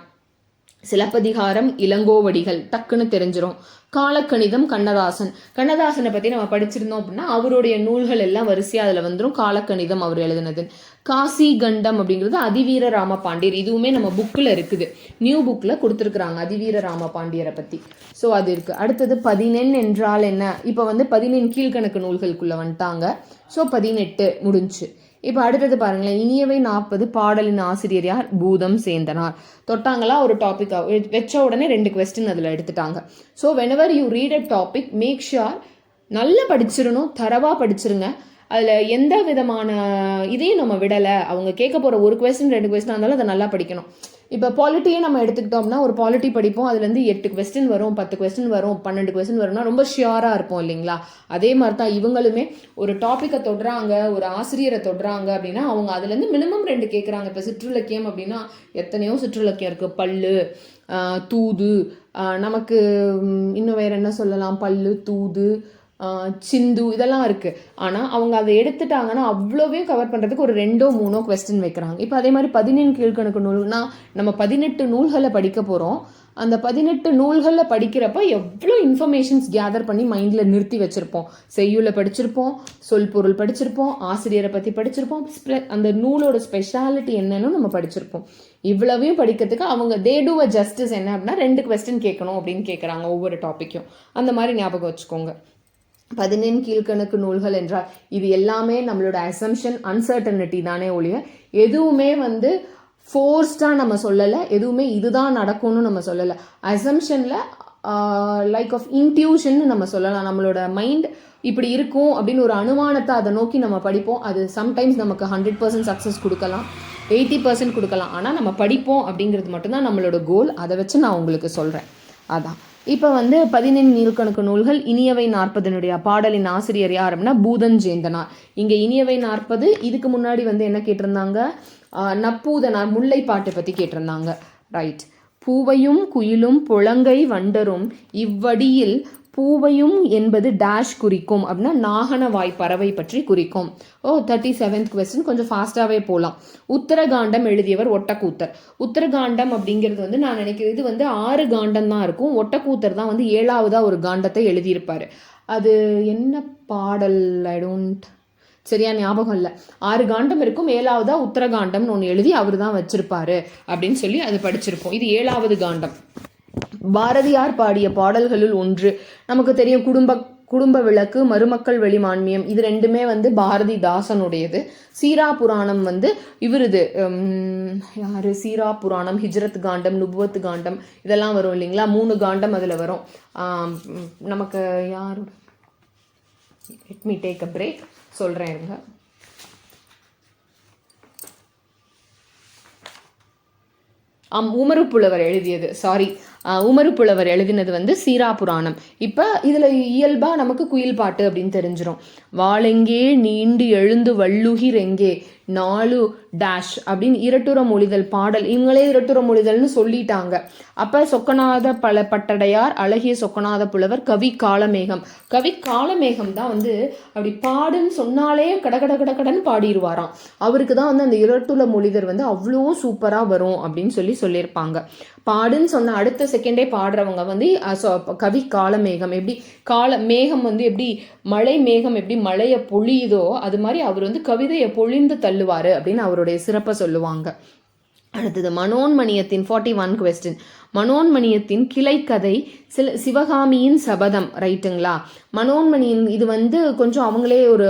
சிலப்பதிகாரம் இளங்கோவடிகள் டக்குன்னு தெரிஞ்சிடும் காலக்கணிதம் கண்ணதாசன். கண்ணதாசனை பற்றி நம்ம படிச்சிருந்தோம் அப்படின்னா அவருடைய நூல்கள் எல்லாம் வரிசையாக அதில் வந்துடும் காலக்கணிதம் அவர் எழுதினது. காசி கண்டம் அப்படிங்கிறது அதிவீர ராம பாண்டியர் இதுவுமே நம்ம புக்கில் இருக்குது. நியூ புக்கில் கொடுத்துருக்குறாங்க அதிவீர ராம பாண்டியரை பற்றி ஸோ அது இருக்குது அடுத்தது பதினெண் என்றால் என்ன? இப்போ வந்து பதினெண் கீழ்கணக்கு நூல்களுக்குள்ளே வந்துட்டாங்க. ஸோ பதினெட்டு முடிஞ்சு. இப்போ அடுத்தது பாருங்களேன். இனியவை நாற்பது பாடலின் ஆசிரியர் யார்? பூதம் சேந்தனார். தொட்டாங்களா? ஒரு டாபிக் வச்ச உடனே ரெண்டு கொஸ்டின் அதில் எடுத்துட்டாங்க. So whenever you read a topic make sure நல்லா படிச்சிடணும் தரவாக படிச்சிருங்க. அதில் எந்த விதமான இதையும் நம்ம விடலை. அவங்க கேட்க போகிற ஒரு கொஸ்டின் ரெண்டு கொஸ்டின் இருந்தாலும் அதை நல்லா படிக்கணும். இப்போ பாலிட்டியே நம்ம எடுத்துக்கிட்டோம்னா ஒரு பாலிட்டி படிப்போம் அதுலேருந்து எட்டு கொஸ்டின் வரும் பத்து கொஸ்டின் வரும் பன்னெண்டு கொஸ்டின் வரும்னா ரொம்ப ஷியோராக இருப்போம் இல்லைங்களா? அதே மாதிரி தான் இவங்களுமே ஒரு டாப்பிக்கை தொடுறாங்க ஒரு ஆசிரியரை தொடுறாங்க அப்படின்னா அவங்க அதுலேருந்து மினிமம் ரெண்டு கேட்குறாங்க இப்போ சிற்றுலக்கியம் அப்படின்னா எத்தனையோ சிற்றுலக்கியம் இருக்குது பல்லு தூது நமக்கு இன்னும் வேற என்ன சொல்லலாம்? பல்லு தூது சிந்து இதெல்லாம் இருக்குது ஆனால் அவங்க அதை எடுத்துட்டாங்கன்னா அவ்வளோவையும் கவர் பண்ணுறதுக்கு ஒரு ரெண்டோ மூணோ கொஸ்டின் வைக்கிறாங்க. இப்போ அதே மாதிரி பதினேழு கீழ்கணக்கு நூல்னா நம்ம பதினெட்டு நூல்களை படிக்க போகிறோம் அந்த பதினெட்டு நூல்களில் படிக்கிறப்ப எவ்வளோ இன்ஃபர்மேஷன்ஸ் கேதர் பண்ணி மைண்டில் நிறுத்தி வச்சுருப்போம். செய்யுளை படிச்சிருப்போம் சொல் பொருள் படிச்சிருப்போம் ஆசிரியரை பற்றி படிச்சிருப்போம். அந்த நூலோட ஸ்பெஷாலிட்டி என்னன்னு நம்ம படிச்சிருப்போம். இவ்வளவையும் படிக்கிறதுக்கு அவங்க தே டூ அ ஜஸ்டிஸ் என்ன அப்படின்னா ரெண்டு கொஸ்டின் கேட்கணும் அப்படின்னு கேட்குறாங்க ஒவ்வொரு டாப்பிக்கும் அந்த மாதிரி ஞாபகம் வச்சுக்கோங்க. பதினெண் கீழ்கணக்கு நூல்கள் என்றால் இது எல்லாமே நம்மளோட அசம்ஷன் அன்சர்டனிட்டி தானே ஒழிய எதுவுமே வந்து ஃபோர்ஸ்டாக நம்ம சொல்லலை எதுவுமே இதுதான் நடக்கும்னு நம்ம சொல்லலை. அசம்ஷனில் லைக் ஆஃப் இன்ட்யூஷன் நம்ம சொல்லலாம். நம்மளோட மைண்ட் இப்படி இருக்கும் அப்படின்னு ஒரு அனுமானத்தை அதை நோக்கி நம்ம படிப்போம். அது சம்டைம்ஸ் நமக்கு ஹண்ட்ரட் பர்சன்ட் சக்ஸஸ் கொடுக்கலாம் எயிட்டி பர்சன்ட் கொடுக்கலாம். ஆனால் நம்ம படிப்போம் அப்படிங்கிறது மட்டும்தான் நம்மளோட கோல் அதை வச்சு நான் உங்களுக்கு சொல்கிறேன் அதான். இப்போ வந்து பதினெண் நீள்கணக்கு நூல்கள் இனியவை நாற்பதனுடைய பாடலின் ஆசிரியர் யார் அப்படின்னா பூதன் ஜெயந்தனார். இங்கே இனியவை நாற்பது இதுக்கு முன்னாடி வந்து என்ன கேட்டிருந்தாங்க? நப்பூதனார் முல்லை பற்றி கேட்டிருந்தாங்க. ரைட் பூவையும் குயிலும் புழங்கை வண்டரும் இவ்வடியில் பூவையும் என்பது டேஷ் குறிக்கும். அப்படின்னா நாகனவாய் பறவை பற்றி குறிக்கும். ஓ தேர்ட்டி செவன்த் கொஸ்டின் கொஞ்சம் ஃபாஸ்ட்டாகவே போகலாம் உத்தரகாண்டம் எழுதியவர் ஒட்டக்கூத்தர். உத்தரகாண்டம் அப்படிங்கிறது வந்து நான் நினைக்கிறேன் இது வந்து ஆறு காண்டம் தான் இருக்கும். ஒட்டக்கூத்தர் தான் வந்து ஏழாவதாக ஒரு காண்டத்தை எழுதியிருப்பார். அது என்ன பாடல்? ஐ டோன்ட் சரியா ஞாபகம் இல்லை. ஆறு காண்டம் இருக்கும். ஏழாவதா உத்தரகாண்டம்னு ஒன்று எழுதி அவர் தான் வச்சிருப்பாரு அப்படின்னு சொல்லி அது படிச்சிருப்போம். இது ஏழாவது காண்டம். பாரதியார் பாடிய பாடல்களுள் ஒன்று. நமக்கு தெரியும் குடும்ப குடும்ப விளக்கு மருமக்கள் வெளிமான்மியம் இது ரெண்டுமே வந்து பாரதிதாசனுடையது. சீரா புராணம் வந்து இவருது யாரு? சீரா புராணம் ஹிஜ்ரத் காண்டம் நுபுவத் காண்டம் இதெல்லாம் வரும் இல்லைங்களா? மூணு காண்டம் அதில் வரும். நமக்கு யார்? Let me take a break சொல்கிறேன் இருங்க. ஆம் உமரு புலவர் எழுதியது. சாரி உமரு புலவர் எழுதினது வந்து சீரா புராணம். இப்போ இதில் இயல்பாக நமக்கு குயில் பாட்டு அப்படின்னு தெரிஞ்சிரும். வாழெங்கே நீண்டு எழுந்து வள்ளுகிர் நாலு டேஷ் அப்படின்னு இரட்டுற மொழிதல் பாடல். இவங்களே இரட்டுற மொழிதல்னு சொல்லிட்டாங்க. அப்போ சொக்கநாத பல பட்டடையார் அழகிய சொக்கநாத புலவர் கவி காலமேகம். கவி காலமேகம் தான் வந்து அப்படி பாடுன்னு சொன்னாலே கடகட கடகடன்னு பாடிடுவாராம். அவருக்கு தான் வந்து அந்த இரட்டுல மொழிதல் வந்து அவ்வளோ சூப்பராக வரும் அப்படின்னு சொல்லி சொல்லியிருப்பாங்க. பாடுன்னு சொன்ன அடுத்த செகண்டே பாடுறவங்க வந்து சொ- கவி காலமேகம். எப்படி கால மேகம் வந்து எப்படி மழை மேகம் எப்படி மழையை பொழியுதோ அது மாதிரி அவர் வந்து கவிதையை பொழிந்து தள்ளுவார் அப்படின்னு அவருடைய சிறப்பை சொல்லுவாங்க. அடுத்தது மனோன்மணியத்தின் ஃபார்ட்டி ஒன் கொஸ்டின் மனோன்மணியத்தின் கிளைக்கதை சில சிவகாமியின் சபதம் ரைட்டுங்களா? மனோன்மணியின் இது வந்து கொஞ்சம் அவங்களே ஒரு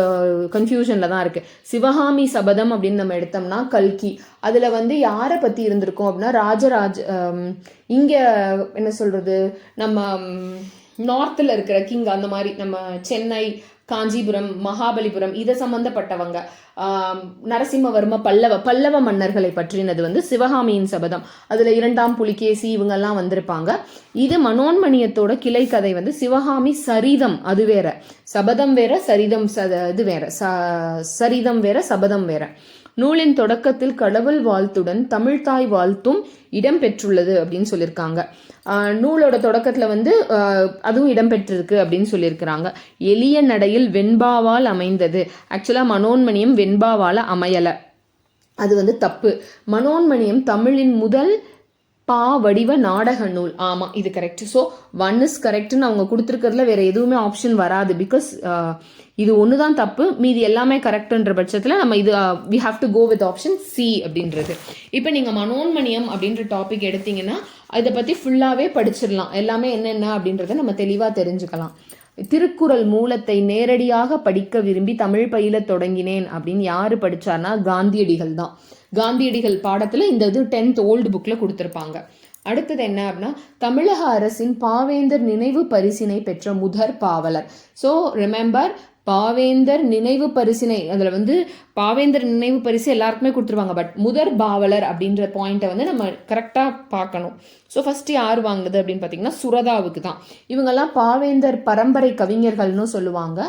கன்ஃபியூஷனில் தான் இருக்குது சிவகாமி சபதம் அப்படின்னு நம்ம எடுத்தோம்னா கல்கி. அதில் வந்து யாரை பற்றி இருந்திருக்கோம் அப்படின்னா ராஜராஜ இங்கே என்ன சொல்கிறது நம்ம நார்த்தில் இருக்கிற கிங் அந்த மாதிரி நம்ம சென்னை காஞ்சிபுரம் மகாபலிபுரம் இதை சம்பந்தப்பட்டவங்க நரசிம்மவர்ம பல்லவ பல்லவ மன்னர்களை பற்றினது வந்து சிவகாமியின் சபதம். அதில் இரண்டாம் புலிகேசி இவங்கெல்லாம் வந்திருப்பாங்க. இது மனோன்மணியத்தோட கிளை கதை வந்து சிவகாமி சரிதம் அது வேற. சபதம் வேற சரிதம் சத இது வேற. ச- சரிதம் வேற சபதம் வேற. நூலின் தொடக்கத்தில் கடவுள் வாழ்த்துடன் தமிழ்தாய் வாழ்த்தும் இடம்பெற்றுள்ளது அப்படின்னு சொல்லியிருக்காங்க. நூலோட தொடக்கத்தில் வந்து அதுவும் இடம்பெற்றிருக்கு அப்படின்னு சொல்லியிருக்கிறாங்க. எளிய நடையில் வெண்பாவால் அமைந்தது. ஆக்சுவலாக மனோன்மணியம் வெண்பாவால் அமையலை. அது வந்து தப்பு. மனோன்மணியம் தமிழின் முதல் பா வடிவ நாடக நூல். ஆமாம் இது கரெக்ட் ஸோ ஒன் இஸ் கரெக்டுன்னு அவங்க கொடுத்துருக்கிறதுல வேற எதுவுமே ஆப்ஷன் வராது. பிகாஸ் இது ஒன்று தான் தப்பு. மீதி எல்லாமே கரெக்டுன்ற பட்சத்தில் நம்ம இது we have to go with option C அப்படின்றது. இப்போ நீங்கள் மனோன்மணியம் அப்படின்ற டாபிக் எடுத்தீங்கன்னா இதை பற்றி ஃபுல்லாகவே படிச்சிடலாம். எல்லாமே என்னென்ன அப்படின்றத நம்ம தெளிவாக தெரிஞ்சுக்கலாம். திருக்குறள் மூலத்தை நேரடியாக படிக்க விரும்பி தமிழ் பயில தொடங்கினேன் அப்படின்னு யார் படித்தார்னா காந்தியடிகள் தான். காந்தியடிகள் பாடத்தில் இந்த இது டென்த் ஓல்டு புக்கில் கொடுத்துருப்பாங்க. அடுத்தது என்ன அப்படின்னா தமிழக அரசின் பாவேந்தர் நினைவு பரிசினை பெற்ற முதற் பாவலர். ஸோ ரிமெம்பர் பாவேந்தர் நினைவு பரிசினை அதில் வந்து பாவேந்தர் நினைவு பரிசு எல்லாருக்குமே கொடுத்துருவாங்க. பட் முதற் பாவலர் அப்படின்ற பாயிண்ட்டை வந்து நம்ம கரெக்டாக பார்க்கணும். ஸோ ஃபஸ்ட்டு யார் வாங்குது அப்படின்னு பார்த்தீங்கன்னா சுரதாவுக்கு தான். இவங்கெல்லாம் பாவேந்தர் பரம்பரை கவிஞர்கள்னு சொல்லுவாங்க.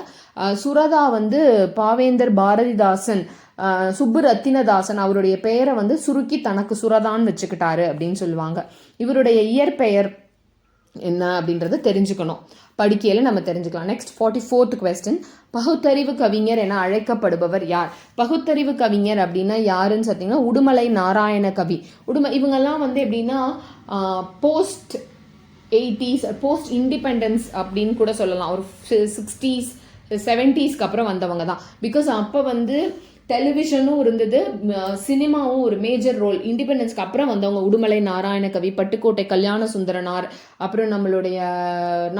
சுரதா வந்து பாவேந்தர் பாரதிதாசன் சுப்பு ரத்தினதாசன் அவருடைய பெயரை வந்து சுருக்கி தனக்கு சுரதான்னு வச்சுக்கிட்டாரு அப்படின்னு சொல்லுவாங்க. இவருடைய இயற்பெயர் என்ன அப்படின்றத தெரிஞ்சுக்கணும். படிக்கையில் நம்ம தெரிஞ்சுக்கலாம். நெக்ஸ்ட் ஃபார்ட்டி ஃபோர்த் கொஸ்டின் பகுத்தறிவு கவிஞர் என அழைக்கப்படுபவர் யார்? பகுத்தறிவு கவிஞர் அப்படின்னா யாருன்னு பார்த்தீங்கன்னா உடுமலை நாராயண கவி. உடும இவங்கெல்லாம் வந்து எப்படின்னா போஸ்ட் எயிட்டிஸ் போஸ்ட் இண்டிபெண்டன்ஸ் அப்படின்னு கூட சொல்லலாம். ஒரு சிக்ஸ்டீஸ் செவன்ட்டீஸ்க்கு அப்புறம் வந்தவங்க தான். பிகாஸ் அப்போ வந்து டெலிவிஷனும் இருந்தது. சினிமாவும் ஒரு மேஜர் ரோல் இண்டிபெண்டன்ஸ்க்கு அப்புறம் வந்தவங்க உடுமலை நாராயண கவி பட்டுக்கோட்டை கல்யாண சுந்தரனார் அப்புறம் நம்மளுடைய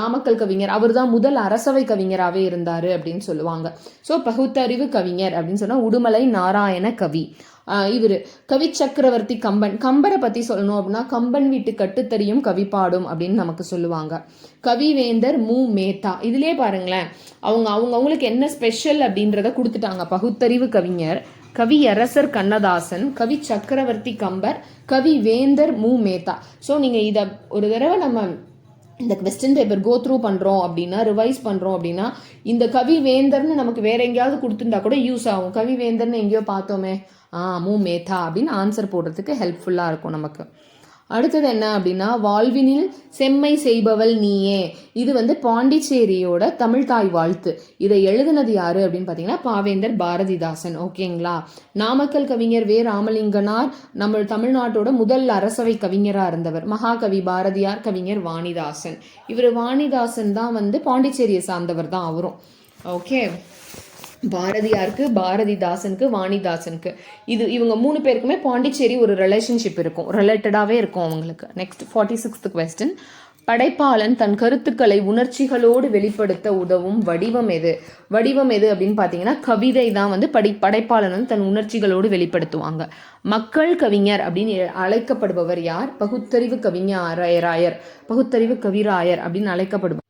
நாமக்கல் கவிஞர். அவர் தான் முதல் அரசவை கவிஞராகவே இருந்தார் அப்படின்னு சொல்லுவாங்க. ஸோ பகுத்தறிவு கவிஞர் அப்படின்னு சொன்னால் உடுமலை நாராயண கவி. இவர். கவி சக்கரவர்த்தி கம்பன். கம்பரை பற்றி சொல்லணும் அப்படின்னா கம்பன் வீட்டு கட்டுத்தறியும் கவி பாடும் அப்படின்னு நமக்கு சொல்லுவாங்க. கவிவேந்தர் மு. மேத்தா. இதுலேயே பாருங்களேன் அவங்க அவங்க அவங்களுக்கு என்ன ஸ்பெஷல் அப்படின்றத கொடுத்துட்டாங்க. பகுத்தறிவு கவிஞர் கவியரசர் கண்ணதாசன் கவி சக்கரவர்த்தி கம்பர் கவி வேந்தர் மு. மேத்தா. ஸோ நீங்கள் இதை ஒரு தடவை நம்ம இந்த கொஸ்டின் பேப்பர் கோ த்ரூ பண்ணுறோம் அப்படின்னா ரிவைஸ் பண்ணுறோம் அப்படின்னா இந்த கவி வேந்தர்னு நமக்கு வேற எங்கேயாவது கொடுத்துருந்தா கூட யூஸ் ஆகும். கவி வேந்தர்னு எங்கேயோ பார்த்தோமே. மூ மேத்தா அப்படின்னு ஆன்சர் போடுறதுக்கு ஹெல்ப்ஃபுல்லாக இருக்கும் நமக்கு. அடுத்தது என்ன அப்படின்னா வாழ்வினில் செம்மை செய்பவள் நீயே. இது வந்து பாண்டிச்சேரியோட தமிழ்தாய் வாழ்த்து. இதை எழுதுனது யாரு அப்படின்னு பார்த்தீங்கன்னா பாவேந்தர் பாரதிதாசன். ஓகேங்களா நாமக்கல் கவிஞர் வே. ராமலிங்கனார் நம்ம தமிழ்நாட்டோட முதல் அரசவை கவிஞராக இருந்தவர். மகாகவி பாரதியார் கவிஞர் வாணிதாசன். இவர் வாணிதாசன் தான் வந்து பாண்டிச்சேரியை சார்ந்தவர் தான் அவரும். ஓகே பாரதியாருக்கு பாரதிதாசனுக்கு வாணிதாசனுக்கு. இது இவங்க மூணு பேருக்குமே பாண்டிச்சேரி ஒரு ரிலேஷன்ஷிப் இருக்கும். ரிலேட்டடாகவே இருக்கும் அவங்களுக்கு. நெக்ஸ்ட் ஃபார்ட்டி சிக்ஸ்த் கொஸ்டின் படைப்பாளன் தன் கருத்துக்களை உணர்ச்சிகளோடு வெளிப்படுத்த உதவும் வடிவம் எது? வடிவம் எது அப்படின்னு பார்த்தீங்கன்னா கவிதை தான் வந்து படி படைப்பாளன் வந்து தன் உணர்ச்சிகளோடு வெளிப்படுத்துவாங்க. மக்கள் கவிஞர் அப்படின்னு அழைக்கப்படுபவர் யார்? பகுத்தறிவு கவிஞராயர். பகுத்தறிவு கவிராயர் அப்படின்னு அழைக்கப்படுபவர்.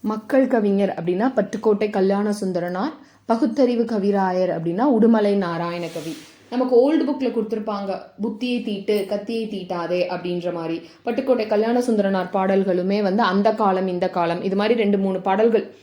மக்கள் கவிஞர் அப்படின்னா பட்டுக்கோட்டை கல்யாண சுந்தரனார் பகுத்தறிவு கவிராயர் அப்படின்னா உடுமலை நாராயண கவி. நமக்கு ஓல்டு புக்கில் கொடுத்துருப்பாங்க புத்தியை தீட்டு கத்தியை தீட்டாதே அப்படின்ற மாதிரி. பட்டுக்கோட்டை கல்யாண சுந்தரனார் பாடல்களுமே வந்து அந்த காலம் இந்த காலம். இது மாதிரி ரெண்டு மூணு பாடல்கள்.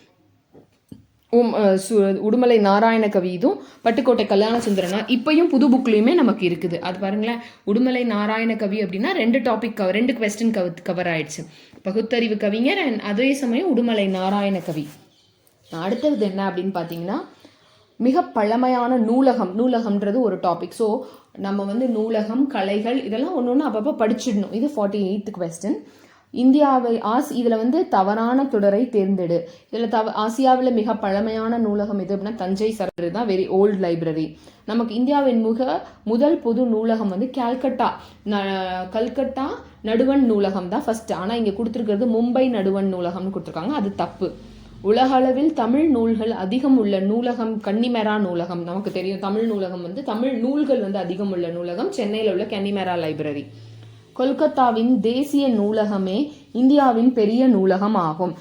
உம், சு- உடுமலை நாராயண கவி இதுவும் பட்டுக்கோட்டை கல்யாண சுந்தரனா இப்பையும் புது புக்லேயுமே நமக்கு இருக்குது. அது பாருங்களேன் உடுமலை நாராயண கவி அப்படின்னா ரெண்டு டாபிக் கவர் ரெண்டு கொஸ்டின் கவர் கவர் ஆயிடுச்சு. பகுத்தறிவு கவிஞர் அண்ட் அதே சமயம் உடுமலை நாராயண கவி. அடுத்தது என்ன அப்படின்னு பார்த்தீங்கன்னா மிக பழமையான நூலகம் நூலகம்ன்றது ஒரு டாபிக் ஸோ நம்ம வந்து நூலகம் கலைகள் இதெல்லாம் ஒன்று ஒன்று அப்பப்போ படிச்சிடணும். இது ஃபார்ட்டி எயித் கொஸ்டின் இந்தியாவை ஆஸ் இதில் வந்து தவறான தொடரை தேர்ந்தெடு. இதில் தவ ஆசியாவில் மிக பழமையான நூலகம் எது அப்படின்னா தஞ்சை சரடு தான் வெரி ஓல்டு லைப்ரரி நமக்கு இந்தியாவின் முக முதல் பொது நூலகம் வந்து கல்கட்டா. ந கல்கட்டா நடுவண் நூலகம் தான் ஃபஸ்ட்டு ஆனால் இங்கே கொடுத்துருக்கிறது மும்பை நடுவண் நூலகம்னு கொடுத்துருக்காங்க. அது தப்பு. உலகளவில் தமிழ் நூல்கள் அதிகம் உள்ள நூலகம் கன்னிமெரா நூலகம். நமக்கு தெரியும் தமிழ் நூலகம் வந்து தமிழ் நூல்கள் வந்து அதிகம் உள்ள நூலகம். சென்னையில் உள்ள கன்னிமெரா லைப்ரரி. கொல்கத்தாவின் தேசிய நூலகமே இந்தியாவின் பெரிய நூலகம் ஆகும்.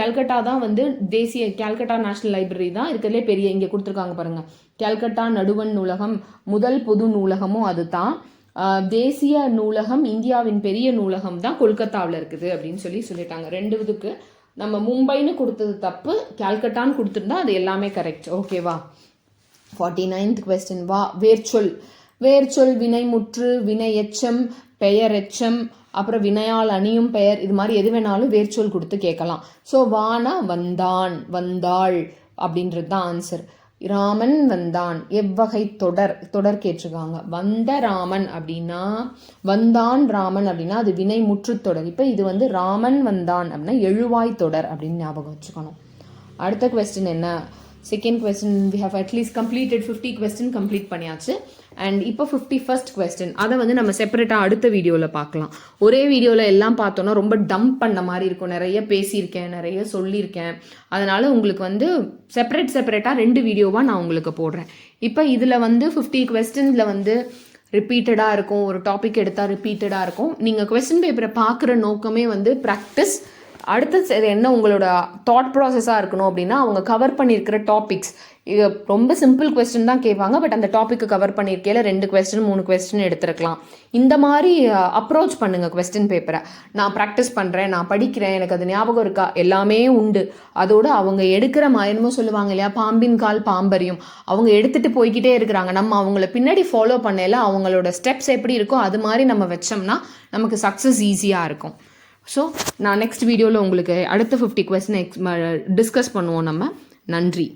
கல்கட்டா தான் வந்து தேசிய கல்கட்டா நேஷனல் லைப்ரரி தான் இருக்கிறதுலே பெரிய இங்கே கொடுத்துருக்காங்க பாருங்க. கல்கட்டா நடுவண் நூலகம் முதல் பொது நூலகமும் அதுதான் தான். தேசிய நூலகம் இந்தியாவின் பெரிய நூலகம் தான் கொல்கத்தாவில் இருக்குது அப்படின்னு சொல்லி சொல்லிட்டாங்க. ரெண்டு இதுக்கு நம்ம மும்பைன்னு கொடுத்தது தப்பு. கேல்கட்டான்னு கொடுத்துருந்தா அது எல்லாமே கரெக்ட் ஓகேவா ஃபார்ட்டி நைன்த் கொஸ்டின் வா. வேர்ச்சொல். வேர்ச்சொல் வினைமுற்று வினை எச்சம் பெயர் எச்சம் அப்புறம் வினையால் அணியும் பெயர் இது மாதிரி எது வேணாலும் வேர்ச்சொல் கொடுத்து கேட்கலாம். ஸோ வானா வந்தான் வந்தாள் அப்படின்றது தான் ஆன்சர் ராமன் வந்தான். எவ்வகை தொடர்? தொடர் கேட்டிருக்காங்க. வந்த ராமன் அப்படின்னா வந்தான் ராமன் அப்படின்னா அது வினை முற்றுத் தொடர். இப்போ இது வந்து ராமன் வந்தான் அப்படின்னா எழுவாய் தொடர் அப்படின்னு ஞாபகம் வச்சுக்கணும். அடுத்த கொஸ்டின் என்ன? Second question we have at least completed fifty question complete பண்ணியாச்சு. அண்ட் இப்போ ஃபிஃப்டி ஃபர்ஸ்ட் கொஸ்டின் அதை வந்து நம்ம செப்பரேட்டாக அடுத்த வீடியோவில் பார்க்கலாம் ஒரே வீடியோவில் எல்லாம் பார்த்தோன்னா ரொம்ப டம்ப் பண்ண மாதிரி இருக்கும். நிறைய பேசியிருக்கேன் நிறைய சொல்லியிருக்கேன். அதனால் உங்களுக்கு வந்து செப்பரேட் செப்பரேட்டாக ரெண்டு வீடியோவாக நான் உங்களுக்கு போடுறேன். இப்போ இதில் வந்து ஃபிஃப்டி கொஸ்டின்ஸில் வந்து ரிப்பீட்டடாக இருக்கும். ஒரு டாபிக் எடுத்தால் ரிப்பீட்டடாக இருக்கும். நீங்கள் கொஸ்டின் பேப்பரை பார்க்குற நோக்கமே வந்து ப்ராக்டிஸ் அடுத்த என்ன உங்களோட தாட் ப்ராசஸாக இருக்கணும் அப்படின்னா அவங்க கவர் பண்ணியிருக்கிற டாபிக்ஸ் இது ரொம்ப சிம்பிள் கொஸ்டின் தான் கேட்பாங்க பட் அந்த டாப்பிக்கு கவர் பண்ணியிருக்கையில ரெண்டு கொஸ்டின் மூணு கொஸ்டின் எடுத்துருக்கலாம். இந்த மாதிரி அப்ரோச் பண்ணுங்க கொஸ்டின் பேப்பரை நான் ப்ராக்டிஸ் பண்ணுறேன் நான் படிக்கிறேன் எனக்கு அது ஞாபகம் இருக்கா? எல்லாமே உண்டு. அதோடு அவங்க எடுக்கிற மா- சொல்லுவாங்க இல்லையா? பாம்பின் கால் பாம்பரியும் அவங்க எடுத்துகிட்டு போய்கிட்டே இருக்கிறாங்க. நம்ம அவங்கள பின்னாடி ஃபாலோ பண்ணல அவங்களோட ஸ்டெப்ஸ் எப்படி இருக்கோ அது மாதிரி நம்ம வச்சோம்னா நமக்கு சக்ஸஸ் ஈஸியாக இருக்கும். ஸோ நான் நெக்ஸ்ட் வீடியோவில் உங்களுக்கு அடுத்த ஃபிஃப்டி கொஸ்டின் எக்ஸ் டிஸ்கஸ் பண்ணுவோம் நம்ம. நன்றி.